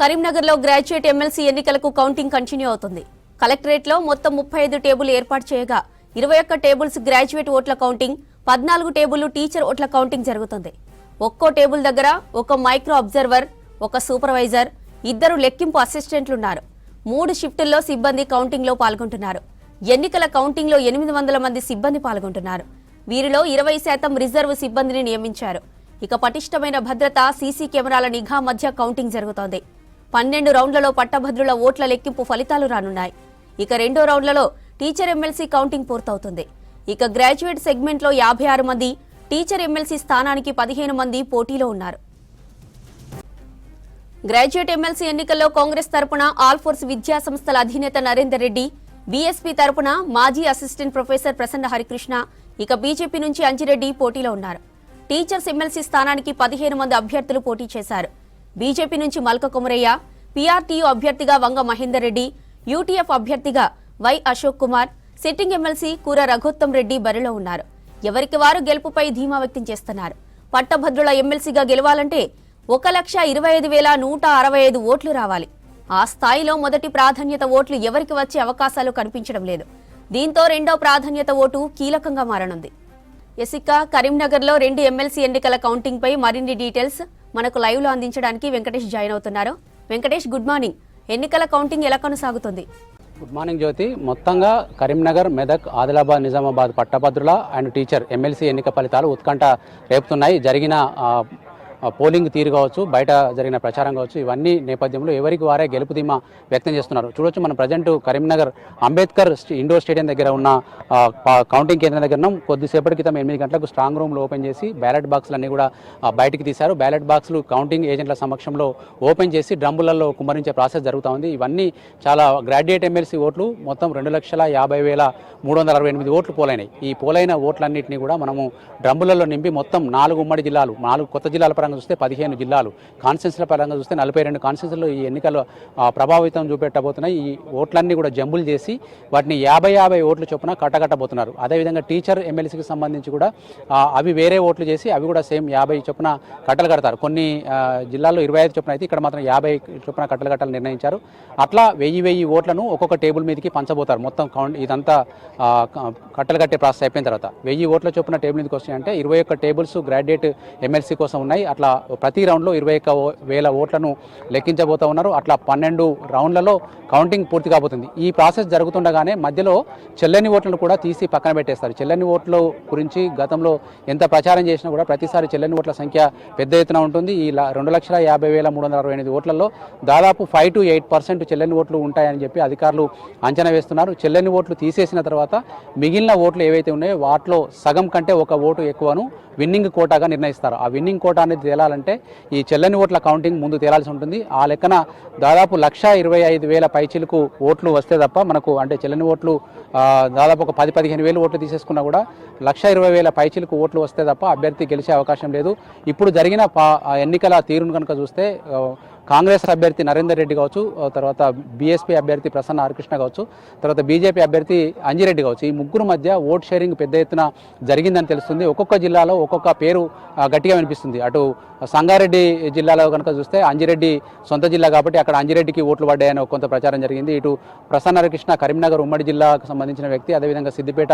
కరీంనగర్లో graduate MLC ఎన్నికలకు counting continue అవుతుంది. కలెక్టరేట్లో మొత్తం ముప్పై ఐదు టేబుల్ ఏర్పాటు చేయగా ఇరవై ఒక్క టేబుల్స్ గ్రాడ్యుయేట్ ఓట్ల కౌంటింగ్ పద్నాలుగు టేబుల్ టీచర్ ఓట్ల కౌంటింగ్ జరుగుతుంది. ఒక్కో టేబుల్ దగ్గర ఒక మైక్రో అబ్జర్వర్ ఒక సూపర్వైజర్ ఇద్దరు లెక్కింపు అసిస్టెంట్లున్నారు. మూడు షిఫ్టుల్లో సిబ్బంది కౌంటింగ్లో పాల్గొంటున్నారు. ఎన్నికల కౌంటింగ్లో ఎనిమిది వందల మంది సిబ్బంది పాల్గొంటున్నారు. వీరిలో ఇరవై శాతం రిజర్వ్ సిబ్బందిని నియమించారు. ఇక పటిష్టమైన భద్రత సీసీ కెమెరాల నిఘా మధ్య కౌంటింగ్ జరుగుతోంది. పన్నెండు రౌండ్లలో పట్టభద్రుల ఓట్ల లెక్కింపు ఫలితాలు రానున్నాయి. ఇక రెండో రౌండ్లలో టీచర్ ఎమ్మెల్సీ కౌంటింగ్ పూర్తవుతుంది. ఇక గ్రాడ్యుయేట్ సెగ్మెంట్లో యాభై ఆరు మంది టీచర్ ఎమ్మెల్సీ స్థానానికి పదిహేను మంది పోటీలో ఉన్నారు. గ్రాడ్యుయేట్ ఎమ్మెల్సీ ఎన్నికల్లో కాంగ్రెస్ తరపున ఆల్ ఫోర్స్ విద్యా సంస్థల అధినేత నరేందర్ రెడ్డి బీఎస్పీ తరపున మాజీ అసిస్టెంట్ ప్రొఫెసర్ ప్రసన్న హరికృష్ణ ఇక బీజేపీ నుంచి అంజిరెడ్డి పోటీలో ఉన్నారు. టీచర్స్ ఎమ్మెల్సీ స్థానానికి పదిహేను మంది అభ్యర్థులు పోటీ చేశారు. బీజేపీ నుంచి మల్క కుమరయ్య పీఆర్టీయూ అభ్యర్థిగా వంగ మహేందర్ రెడ్డి యూటీఎఫ్ అభ్యర్థిగా Y Ashok Kumar sitting MLC Koora Raghottam Reddy బరిలో ఉన్నారు. ఎవరికి వారు గెలుపుపై ధీమా వ్యక్తం చేస్తున్నారు. పట్టభద్రుల ఎమ్మెల్సీగా గెలవాలంటే ఒక లక్ష ఇరవై ఐదు వేల నూట అరవై ఐదు ఓట్లు రావాలి. ఆ స్థాయిలో మొదటి ప్రాధాన్యత ఓట్లు ఎవరికి వచ్చే అవకాశాలు కనిపించడం లేదు. దీంతో రెండో ప్రాధాన్యత ఓటు కీలకంగా మారనుంది. ఎసిక కరీంనగర్లో రెండు ఎమ్మెల్సీ ఎన్నికల కౌంటింగ్పై మరిన్ని డీటెయిల్స్ మనకు లైవ్లో అందించడానికి వెంకటేష్ జాయిన్ అవుతున్నారు. వెంకటేష్ గుడ్ మార్నింగ్ ఎన్నికల కౌంటింగ్ ఎలా కొనసాగుతుంది? Good morning Jyothi. మొత్తంగా కరీంనగర్ మెదక్ ఆదిలాబాద్ నిజామాబాద్ పట్టభద్రుల అండ్ టీచర్ ఎమ్మెల్సీ ఎన్నిక ఫలితాలు ఉత్కంఠ రేపుతున్నాయి. జరిగిన పోలింగ్ తీరు కావచ్చు బయట జరిగిన ప్రచారం కావచ్చు ఇవన్నీ నేపథ్యంలో ఎవరికి వారే గెలుపు ధీమా వ్యక్తం చేస్తున్నారు. చూడొచ్చు మనం present Karimnagar Ambedkar indoor stadium దగ్గర ఉన్న కౌంటింగ్ కేంద్రం దగ్గర ఉన్నాం. కొద్దిసేపటి క్రితం ఎనిమిది గంటలకు స్ట్రాంగ్ రూమ్లు ఓపెన్ చేసి బ్యాలెట్ బాక్సులు అన్ని కూడా బయటికి తీశారు. బ్యాలెట్ బాక్సులు కౌంటింగ్ ఏజెంట్ల సమక్షంలో ఓపెన్ చేసి డ్రమ్ములలో కుమ్మరించే ప్రాసెస్ జరుగుతూ ఉంది. ఇవన్నీ చాలా గ్రాడ్యుయేట్ ఎమ్మెల్సీ ఓట్లు మొత్తం రెండు లక్షల యాభై వేల మూడు వందల అరవై ఎనిమిది ఓట్లు పోలైనాయి. ఈ పోలైన ఓట్లన్నింటినీ కూడా మనము డ్రమ్ములలో నింపి మొత్తం నాలుగు ఉమ్మడి జిల్లాలు నాలుగు కొత్త జిల్లాల పరంగా చూస్తే పదిహేను జిల్లాలు. కాన్స్టెన్సీల పరంగా చూస్తే నలభై రెండు కాన్స్టెన్సీలు ఈ ఎన్నికలు ప్రభావితం చూపెట్టబోతున్నాయి. ఈ ఓట్లన్నీ కూడా జంబులు చేసి వాటిని యాభై యాభై ఓట్లు చొప్పున కట్టగట్టబోతున్నారు. అదేవిధంగా టీచర్ ఎమ్మెల్సీకి సంబంధించి కూడా అవి వేరే ఓట్లు చేసి అవి కూడా సేమ్ యాభై చొప్పున కట్టలు కడతారు. కొన్ని జిల్లాల్లో ఇరవై ఐదు చొప్పున అయితే ఇక్కడ మాత్రం యాభై చొప్పున కట్టలు కట్టాలని నిర్ణయించారు. అట్లా వెయ్యి వెయ్యి ఓట్లను ఒక్కొక్క టేబుల్ మీదకి పంచబోతారు. మొత్తం కౌంట్ ఇదంతా కట్టలు కట్టే ప్రాసెస్ అయిపోయిన తర్వాత. వెయ్యి ఓట్ల చొప్పున టేబుల్ మీదకి వస్తాయంటే ఇరవై ఒక్క టేబుల్స్ గ్రాడ్యుయేట్ ఎమ్మెల్సీ కోసం ఉన్నాయి. అట్లా ప్రతి రౌండ్లో ఇరవై ఒక్క వేల ఓట్లను లెక్కించబోతూ ఉన్నారు. అట్లా పన్నెండు రౌండ్లలో కౌంటింగ్ పూర్తి కాబోతుంది. ఈ ప్రాసెస్ జరుగుతుండగానే మధ్యలో చెల్లని ఓట్లను కూడా తీసి పక్కన పెట్టేస్తారు. చెల్లని ఓట్ల గురించి గతంలో ఎంత ప్రచారం చేసినా కూడా ప్రతిసారి చెల్లని ఓట్ల సంఖ్య పెద్ద ఎత్తున ఉంటుంది. ఈ రెండు లక్షల యాభై వేల మూడు వందల అరవై ఎనిమిది ఓట్లలో దాదాపు ఫైవ్ టు ఎయిట్ పర్సెంట్ చెల్లని ఓట్లు ఉంటాయని చెప్పి అధికారులు అంచనా వేస్తున్నారు. చెల్లని ఓట్లు తీసేసిన తర్వాత మిగిలిన ఓట్లు ఏవైతే ఉన్నాయో వాటిలో సగం కంటే ఒక ఓటు ఎక్కువను విన్నింగ్ కోటాగా నిర్ణయిస్తారు. ఆ విన్నింగ్ కోటా అనేది తేలాలంటే ఈ చెల్లని ఓట్ల కౌంటింగ్ ముందు తేలాల్సి ఉంటుంది. ఆ లెక్కన దాదాపు లక్ష ఇరవై ఐదు వేల పైచీలకు ఓట్లు వస్తే తప్ప మనకు అంటే చెల్లని ఓట్లు దాదాపు ఒక పది పదిహేను వేలు ఓట్లు తీసేసుకున్నా కూడా లక్ష ఇరవై వేల పైచీలకు ఓట్లు వస్తే తప్ప అభ్యర్థి గెలిచే అవకాశం లేదు. ఇప్పుడు జరిగిన పా- ఎన్నికల తీరును కనుక చూస్తే కాంగ్రెస్ అభ్యర్థి నరేందర్ రెడ్డి కావచ్చు తర్వాత బీఎస్పీ అభ్యర్థి ప్రసన్న హరికృష్ణ కావచ్చు తర్వాత బీజేపీ అభ్యర్థి అంజిరెడ్డి కావచ్చు. ఈ ముగ్గురు మధ్య ఓట్ షేరింగ్ పెద్ద ఎత్తున జరిగిందని తెలుస్తుంది. ఒక్కొక్క జిల్లాలో ఒక్కొక్క పేరు గట్టిగా వినిపిస్తుంది. అటు సంగారెడ్డి జిల్లాలో కనుక చూస్తే అంజిరెడ్డి సొంత జిల్లా కాబట్టి అక్కడ అంజిరెడ్డికి ఓట్లు పడ్డాయని కొంత ప్రచారం జరిగింది. ఇటు ప్రసన్న హరికృష్ణ కరీంనగర్ ఉమ్మడి జిల్లాకు సంబంధించిన వ్యక్తి అదేవిధంగా సిద్దిపేట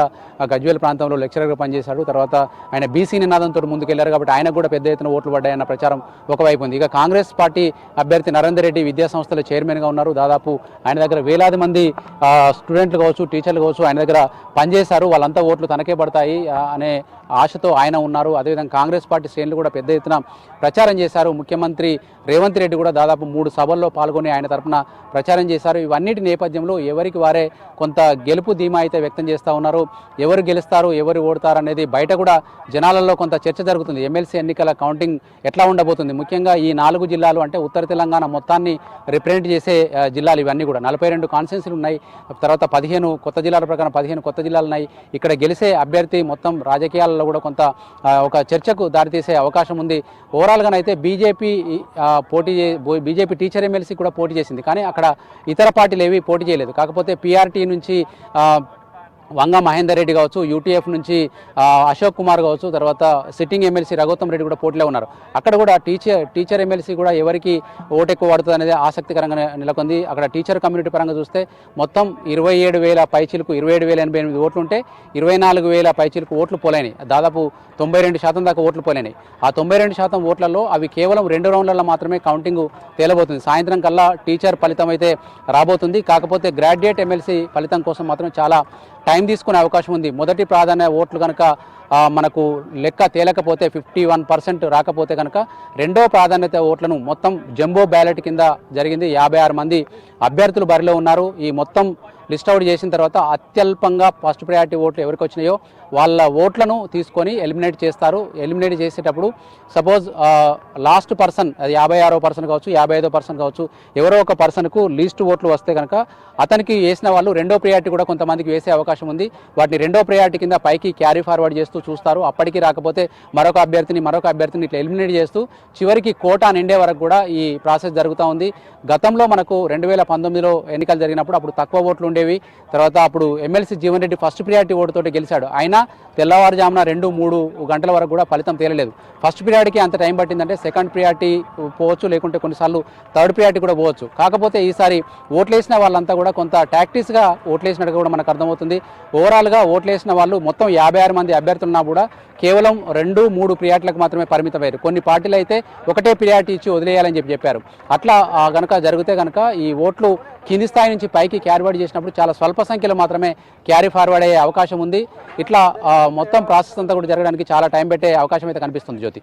గజ్వేల్ ప్రాంతంలో లెక్చరర్గా పనిచేశాడు. తర్వాత ఆయన బీసీ నినాదంతో ముందుకెళ్ళారు కాబట్టి ఆయనకు కూడా పెద్ద ఎత్తున ఓట్లు పడ్డాయన్న ప్రచారం ఒకవైపు ఉంది. ఇక కాంగ్రెస్ పార్టీ అభ్యర్థి నరేందర్ రెడ్డి విద్యా సంస్థల చైర్మన్గా ఉన్నారు. దాదాపు ఆయన దగ్గర వేలాది మంది స్టూడెంట్లు కావచ్చు టీచర్లు కావచ్చు ఆయన దగ్గర పనిచేశారు. వాళ్ళంతా ఓట్లు తనకే పడతాయి అనే ఆశతో ఆయన ఉన్నారు. అదేవిధంగా కాంగ్రెస్ పార్టీ శ్రేణులు కూడా పెద్ద ఎత్తున ప్రచారం చేశారు. ముఖ్యమంత్రి రేవంత్ రెడ్డి కూడా దాదాపు మూడు సభల్లో పాల్గొని ఆయన తరపున ప్రచారం చేశారు. ఇవన్నిటి నేపథ్యంలో ఎవరికి వారే కొంత గెలుపు ధీమా అయితే వ్యక్తం చేస్తూ ఉన్నారు. ఎవరు గెలుస్తారు ఎవరు ఓడతారు అనేది బయట కూడా జనాలలో కొంత చర్చ జరుగుతుంది. ఎమ్మెల్సీ ఎన్నికల కౌంటింగ్ ఎట్లా ఉండబోతుంది? ముఖ్యంగా ఈ నాలుగు జిల్లాలు అంటే ఉత్తర తెలంగాణ మొత్తాన్ని రిప్రజెంట్ చేసే జిల్లాలు ఇవన్నీ కూడా. నలభై రెండు కాన్స్టిట్యూన్సీలు ఉన్నాయి. తర్వాత పదిహేను కొత్త జిల్లాల ప్రకారం పదిహేను కొత్త జిల్లాలు ఉన్నాయి. ఇక్కడ గెలిసే అభ్యర్థి మొత్తం వర్గాల్లో కూడా కొంత ఒక చర్చకు దారితీసే అవకాశం ఉంది. ఓవరాల్గానైతే బీజేపీ పోటీ బీజేపీ టీచర్ ఎమ్మెల్సీ కూడా పోటీ చేసింది. కానీ అక్కడ ఇతర పార్టీలు ఏవి పోటీ చేయలేదు. కాకపోతే పీఆర్టీ నుంచి వంగ మహేందర్ రెడ్డి కావచ్చు యూటీఎఫ్ నుంచి అశోక్ కుమార్ కావచ్చు తర్వాత సిట్టింగ్ ఎమ్మెల్సీ రఘుత్తం రెడ్డి కూడా పోటీలో ఉన్నారు. అక్కడ కూడా టీచర్ టీచర్ ఎమ్మెల్సీ కూడా ఎవరికి ఓటు ఎక్కువ పడుతుంది అనేది ఆసక్తికరంగా నెలకొంది. అక్కడ టీచర్ కమ్యూనిటీ పరంగా చూస్తే మొత్తం ఇరవై ఏడు వేల పైచీలకు ఇరవై ఏడు వేల ఎనభై ఎనిమిది ఓట్లు ఉంటే ఇరవై నాలుగు వేల పైచీలకు ఓట్లు పోలేని దాదాపు తొంభై రెండు శాతం దాకా ఓట్లు పోలేని. ఆ తొంభై రెండు శాతం ఓట్లలో అవి కేవలం రెండు రౌండ్లలో మాత్రమే కౌంటింగ్ తేలబోతుంది. సాయంత్రం కల్లా టీచర్ ఫలితం అయితే రాబోతుంది. కాకపోతే గ్రాడ్యుయేట్ ఎమ్మెల్సీ ఫలితం కోసం మాత్రం చాలా టైం తీసుకునే అవకాశం ఉంది. మొదటి ప్రాధాన్య ఓట్లు కనుక మనకు లెక్క తేలకపోతే ఫిఫ్టీ వన్ పర్సెంట్ రాకపోతే కనుక రెండో ప్రాధాన్యత ఓట్లను మొత్తం జంబో బ్యాలెట్ కింద జరిగింది. యాభై ఆరు మంది అభ్యర్థులు బరిలో ఉన్నారు. ఈ మొత్తం లిస్ట్ అవుట్ చేసిన తర్వాత అత్యల్పంగా ఫస్ట్ ప్రయారిటీ ఓట్లు ఎవరికి వచ్చినాయో వాళ్ళ ఓట్లను తీసుకొని ఎలిమినేట్ చేస్తారు. ఎలిమినేట్ చేసేటప్పుడు సపోజ్ లాస్ట్ పర్సన్ అది యాభై ఆరో పర్సన్ కావచ్చు యాభై ఐదో పర్సన్ కావచ్చు ఎవరో ఒక పర్సన్కు లీస్ట్ ఓట్లు వస్తే కనుక అతనికి వేసిన వాళ్ళు రెండో ప్రయారిటీ కూడా కొంతమందికి వేసే అవకాశం ఉంది. వాటిని రెండో ప్రయారిటీ కింద పైకి క్యారీ ఫార్వర్డ్ చేస్తూ చూస్తారు. అప్పటికి రాకపోతే మరొక అభ్యర్థిని మరొక అభ్యర్థిని ఇట్లా ఎలిమినేట్ చేస్తూ చివరికి కోటా నిండే వరకు కూడా ఈ ప్రాసెస్ జరుగుతూ ఉంది. గతంలో మనకు రెండు వేల పంతొమ్మిదిలో ఎన్నికలు జరిగినప్పుడు అప్పుడు తక్కువ ఓట్లు ఉండేవి. తర్వాత అప్పుడు MLC Jeevan Reddy first priority ఓటుతోటి గెలిచాడు. అయినా తెల్లవారుజామున రెండు మూడు గంటల వరకు కూడా ఫలితం తేలలేదు. ఫస్ట్ ప్రియారిటీకి అంత టైం పట్టిందంటే సెకండ్ ప్రియారిటీ పోవచ్చు లేకుంటే కొన్నిసార్లు థర్డ్ ప్రియారిటీ కూడా పోవచ్చు. కాకపోతే ఈసారి ఓట్లేసిన వాళ్ళంతా కూడా కొంత టాక్టిక్స్గా ఓట్లేసినట్టుగా కూడా మనకు అర్థమవుతుంది. ఓవరాల్గా ఓట్లేసిన వాళ్ళు మొత్తం యాభై ఆరు మంది అభ్యర్థులున్నా కూడా కేవలం రెండు మూడు ప్రియారిటీలకు మాత్రమే పరిమితమయ్యారు. కొన్ని పార్టీలు అయితే ఒకటే ప్రియారిటీ ఇచ్చి వదిలేయాలని చెప్పి చెప్పారు. అట్లా కనుక జరిగితే కనుక ఈ ఓట్లు కింది స్థాయి నుంచి పైకి క్యారీవర్డ్ చేసినప్పుడు చాలా స్వల్ప సంఖ్యలో మాత్రమే క్యారీ ఫార్వర్డ్ అయ్యే అవకాశం ఉంది. ఇట్లా మొత్తం ప్రాసెస్ అంతా కూడా జరగడానికి చాలా టైం పెట్టే అవకాశం అయితే కనిపిస్తుంది జ్యోతి.